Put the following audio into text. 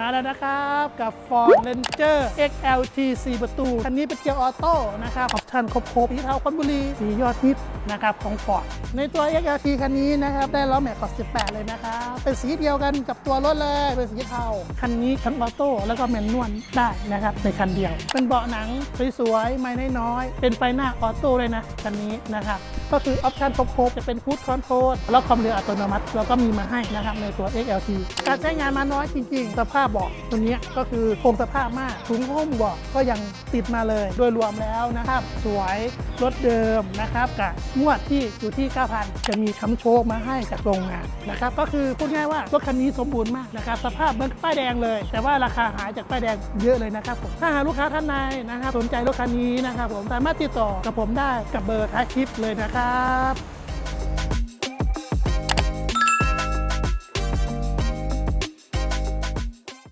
มาแล้วนะครับ กับ Ford Ranger XLT 4 ประตู คันนี้เป็นเกียร์ออโต้นะครับออปชั่นครบๆสีเทาคอนบุรีสียอดฮิตนะครับของ Ford ในตัว XLT คันนี้นะครับ ได้ล้อแม็กขอบ18 เลยนะครับ เป็นสีเดียวกันกับตัวรถเลย เป็นสีเทา คันนี้ทั้งออโต้แล้วก็แมนนวลได้นะครับ ในคันเดียว เป็นเบาะหนังสวยๆ ไม่น้อยๆ เป็นไฟหน้าออโต้เลยนะ คันนี้นะครับ ก็คือออปชันครบๆจะเป็นฟูดคอนโทรลแล้วความเร็วอัตโนมัติเราก็มีมาให้นะครับในตัว XLT การใช้งานมาน้อยจริงๆสภาพเบาะตัวนี้ก็คือคงสภาพมากถุงหุ้มเบาะก็ยังติดมาเลยโดยรวมแล้วนะครับ สวยรถเดิมนะครับกับงวดที่อยู่ที่ 9,000 จะมีค้ำโชคมาให้จากโรงงานนะครับก็คือพูดง่ายว่ารถคันนี้สมบูรณ์มากนะครับสภาพเหมือนป้ายแดงเลย แต่ว่าราคาหายจากป้ายแดงเยอะเลยนะครับผมถ้าหาลูกค้าท่านใดนะครับสนใจรถคันนี้นะครับผมสามารถติดต่อกับผมได้กับเบอร์ท้ายคลิปเลยนะครับ